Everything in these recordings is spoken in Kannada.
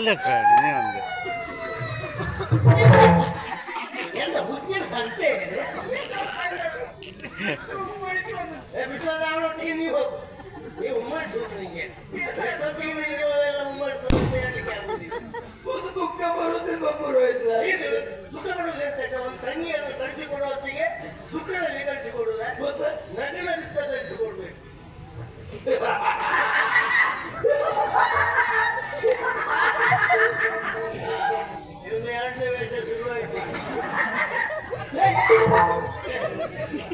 ತರ್ಸ್ಬೇಡ ನೀ ಒಂದು ಎಂತ ಹುಚ್ಚಿನ ಸಂತೆ ಏ, ವಿಶ್ವನಾಥ ಅವರೊಟ್ಟಿಗೆ ನೀವು ಹೋಗು ನೀವು ಉಮ್ಮಡಿಸು ನಿಮಗೆ ಎಷ್ಟೊತ್ತಿಗೆ ನೀವು ಎಲ್ಲ ಉಮ್ಮಡಿಸು ಅಂತ ಹೇಳಲಿಕ್ಕೆ ಆಗುದಿಲ್ಲ ಒಂದು ದುಃಖ ಬರುತ್ತಿಲ್ವ ಪುರೋಹಿತ? ದುಃಖ ಆಯ್ತಾ? ಒಂದು ತಂಗಿಯನ್ನು ಕಳಿಸಿಕೊಡುವ ಹೊತ್ತಿಗೆ ದುಃಖದಲ್ಲಿ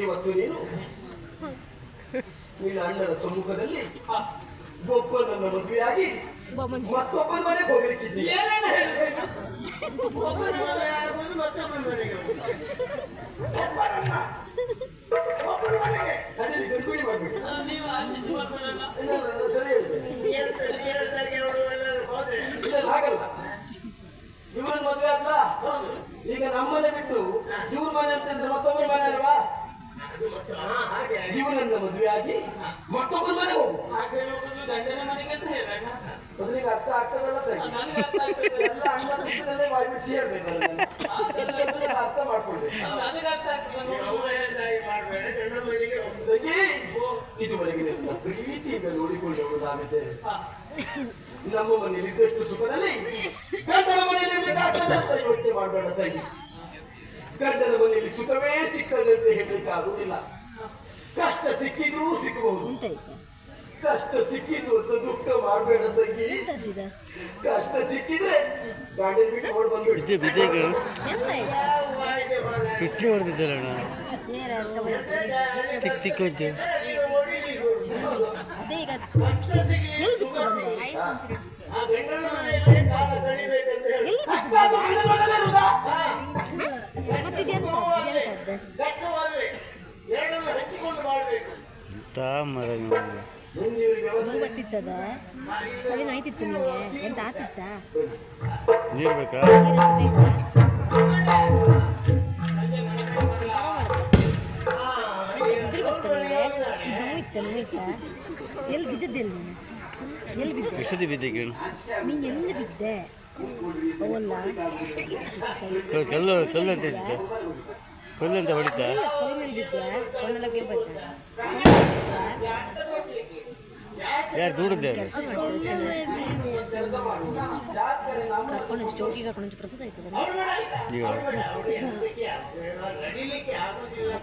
ಇವತ್ತು ನೀನು ನಿನ್ನ ಅಣ್ಣನ ಸಮ್ಮುಖದಲ್ಲಿ ಒಬ್ಬನನ್ನ ಮದುವೆಯಾಗಿ ಮತ್ತೊಬ್ಬನ ಮನೆಗೆ ಹೋಗ್ಲಿಕ್ಕಿದ್ದೀಯ. ಮತ್ತೊಬ್ಬನ ಮನೆಗೆ ಸರಿ ಹೇಳ್ತೇನೆ ಆಗಲ್ಲ ಇವನ್ ಮದುವೆ ಈಗ ನಮ್ಮನೆ ಬಿಟ್ಟು ಇವ್ರ ಮನೆ ಅಂತಂದ್ರೆ ಮತ್ತೊಬ್ಬರ ಮನೆ ಅಲ್ವಾ? ಹಾಗೆ. ಇವನನ್ನ ಮದುವೆ ಆಗಿ ಮತ್ತೊಬ್ಬರ ಮನೆ ಹೋಗು ಮೊದಲಿಗೆ ಅರ್ಥ ಆಗ್ತದಲ್ಲ ತಂಗಿ ಎಲ್ಲ ಹೇಳ್ಬೇಕು ಅರ್ಥ ನೀವು. ತಂಗಿ ಇದುವರೆಗೆ ನಿಮ್ಮ ಪ್ರೀತಿಯಿಂದ ನೋಡಿಕೊಂಡು ನಾವಿದ್ದೇವೆ ನಮ್ಮ ಮನೆಯಲ್ಲಿ ಇದ್ದಷ್ಟು ಸುಖದಲ್ಲಿ ಮನೆಯಲ್ಲಿ ಯೋಚನೆ ಮಾಡಬೇಡ ತಂಗಿ ಗಂಡನ ಮನೆಯಲ್ಲಿ ಸುಖವೇ ಅಂತ ಹೇಳಲಿಕ್ಕೆ ಆಗುದಿಲ್ಲ. ಕಷ್ಟ ಸಿಕ್ಕಿದ್ರೂ ಸಿಕ್ಕಬಹುದು ಕಷ್ಟ ಸಿಕ್ಕಿದ್ರು ಅಂತ ದುಃಖ ಮಾಡಬೇಡ ತಂಗಿ. ಕಷ್ಟ ಸಿಕ್ಕಿದ್ರೆ ಗಾಡಿ ಬಿಟ್ಟು ಓಡ್ ಬಂದ್ಬಿಡ್ತಿ ಬಿದ್ದೆ ಬಿದ್ದೆಗಳು ಎಂತಾಯ್ತು? ಯಾವ ಇದೆ ಮನೆ? ಪಿಟ್ಲಿ ಹೊಡೆದಿದ್ದಲ್ಲಣ್ಣ ನೇರ ಅರ್ಥ ಮಾಡ್ಕೊಳ್ಳಿ. ತಿಕ್ ತಿಕ್ ಹೋಯ್ತು ಮರ ನೀವು? ನಿಮ್ಗೆ ವ್ಯವಸ್ಥೆ. ನೋವು ಬರ್ತಿತ್ತದ? ತಲೆ ನೋಯ್ತಿತ್ತು ನಿಂಗೆ ಎಂತ ಆತಿತ್ತಾ? ನೀರು ಬೇಕಾ? ಇದ್ರ ಗೊತ್ತಾ ನಿಂಗೆ ನೋಯ್ತ ನೋಯ್ತ? ಎಲ್ಲಿ ಬಿದ್ದದ್ದೆಲ್ಲಿ ನೀನು ಎಲ್ಲಿ ಬಿದ್ದೆ ಎಷ್ಟೊತ್ತಿ ಬಿದ್ದೆ ಕೇಳು ನೀನು ಎಲ್ಲಿ ಬಿದ್ದೆ ಅವಲ್ಲ ಕ- ಕಲ್ಲು ಕಲ್ಲು ಅಂತ ಇದ್ದಿತ್ತು ಕಲ್ಲು ಅಂತ ಹೊಡಿತಾ ಇಲ್ಲ ಕೈ ಮೇಲೆ ಬಿದ್ದೆ ಕಣ್ಣೆಲ್ಲ ಬಂದ ಯಾರು ದೂಡದ್ದೆ ಅದು ಕೆಲಸ ಮಾಡ್ತಾರೆ ಚೆನ್ನಾಗಿ ಕೆಲಸ ಮಾಡು ಜಾತ್ರೆ ನಮ್ಮ ಕರ್ಕೊಂಡು ಚೌಕಿ ಕರ್ಕೊಂಡು ಪ್ರಸಾದ ಆಯ್ತದ ಈಗ ನಡಿಲಿಕ್ಕೆ ಆಗುದಿಲ್ಲ